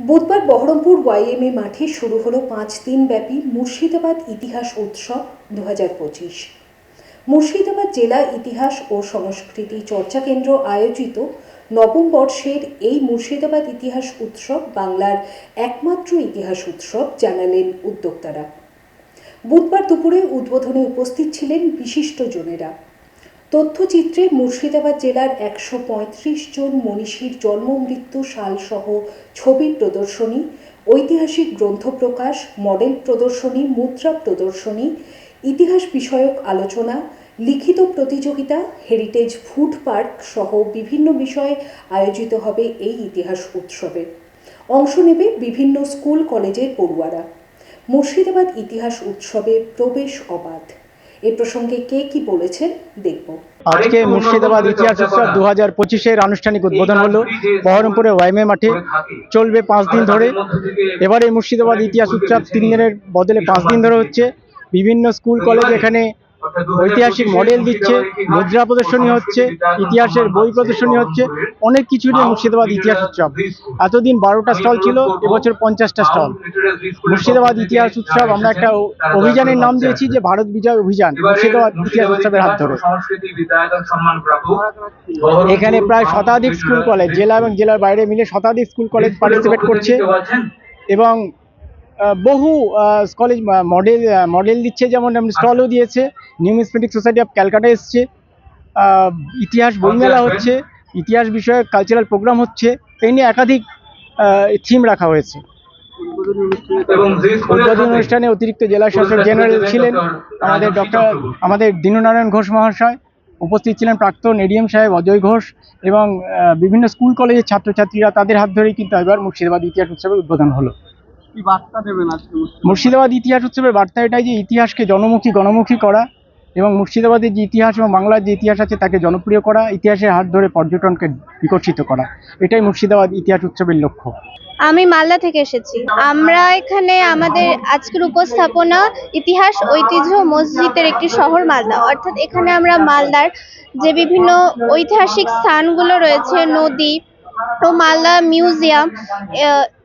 বুধবার বহরমপুর ওয়াইএমএ মাঠে শুরু হলো পাঁচ দিনব্যাপী মুর্শিদাবাদ ইতিহাস উৎসব দু পঁচিশ। মুর্শিদাবাদ জেলা ইতিহাস ও সংস্কৃতি চর্চা কেন্দ্র আয়োজিত নবম বর্ষের এই মুর্শিদাবাদ ইতিহাস উৎসব বাংলার একমাত্র ইতিহাস উৎসব, জানালেন উদ্যোক্তারা। বুধবার দুপুরে উদ্বোধনে উপস্থিত ছিলেন বিশিষ্ট বিশিষ্টজনেরা তথ্যচিত্রে মুর্শিদাবাদ জেলার একশো পঁয়ত্রিশ জন মনীষীর জন্ম, মৃত্যু, সালসহ ছবি প্রদর্শনী, ঐতিহাসিক গ্রন্থ প্রকাশ, মডেল প্রদর্শনী, মুদ্রা প্রদর্শনী, ইতিহাস বিষয়ক আলোচনা, লিখিত প্রতিযোগিতা, হেরিটেজ ফুড পার্ক সহ বিভিন্ন বিষয়ে আয়োজিত হবে এই ইতিহাস উৎসবে। অংশ নেবে বিভিন্ন স্কুল, কলেজের পড়ুয়ারা। মুর্শিদাবাদ ইতিহাস উৎসবে প্রবেশ অবাধ। এ প্রসঙ্গে কে কি বলেছেন দেখব। আজকে মুর্শিদাবাদ ইতিহাস উৎসব দু হাজার পঁচিশের আনুষ্ঠানিক উদ্বোধন হলো। বহরমপুরে ওয়াইমে মাঠে চলবে পাঁচ দিন ধরে। এবারে মুর্শিদাবাদ ইতিহাস উৎসব তিন দিনের বদলে পাঁচ দিন ধরে হচ্ছে। বিভিন্ন স্কুল কলেজ এখানে ঐতিহাসিক মডেল দিচ্ছে, মুদ্রা প্রদর্শনী হচ্ছে, ইতিহাসের বই প্রদর্শনী হচ্ছে, অনেক কিছু নিয়ে মুর্শিদাবাদ ইতিহাস উৎসব। এতদিন বারোটা স্টল ছিল, এবছর পঞ্চাশটা স্টল মুর্শিদাবাদ ইতিহাস উৎসব, আমরা একটা অভিযানের নাম দিয়েছি যে ভারত বিজয় অভিযান, মুর্শিদাবাদ ইতিহাস উৎসবের হাত ধরে। এখানে প্রায় শতাধিক স্কুল কলেজ জেলা এবং জেলার বাইরে মিলে শতাধিক স্কুল কলেজ পার্টিসিপেট করছে। এবং বহু কলেজ মডেল মডেল দিচ্ছে যেমন স্টলও দিয়েছে নিউমিসমেটিক সোসাইটি অফ ক্যালকাটা এসছে। ইতিহাস বইমেলা হচ্ছে ইতিহাস বিষয়ক কালচারাল প্রোগ্রাম হচ্ছে এই নিয়ে একাধিক থিম রাখা হয়েছে। এবং উদ্বোধনী অনুষ্ঠানে অতিরিক্ত জেলা শাসক জেনারেল ছিলেন আমাদের ডক্টর আমাদের দীননারায়ণ ঘোষ মহাশয় উপস্থিত ছিলেন প্রাক্তন এডিএম সাহেব অজয় ঘোষ এবং বিভিন্ন স্কুল কলেজের ছাত্রছাত্রীরা তাদের হাত ধরেই কিন্তু এবার মুর্শিদাবাদ ইতিহাস উৎসবের উদ্বোধন হলো। কি বার্তা দেবেন আজকে মুর্শিদাবাদ? ইতিহাস উৎসবের বার্তা এটাই যে ইতিহাসকে জনমুখী গণমুখী করা এবং মুর্শিদাবাদের যে ইতিহাস এবং বাংলার যে ইতিহাস আছে তাকে জনপ্রিয় করা ইতিহাসের হাত ধরে পর্যটনকে বিকশিত করা। এটাই মুর্শিদাবাদ ইতিহাস উৎসবের লক্ষ্য। আমি মালদা থেকে এসেছি। আমরা এখানে আমাদের আজকের উপস্থাপনা ইতিহাস ঐতিহ্য মসজিদের একটি শহর মালদা। অর্থাৎ এখানে আমরা মালদার যে বিভিন্ন ঐতিহাসিক স্থানগুলো রয়েছে নদী ও মালদা মিউজিয়াম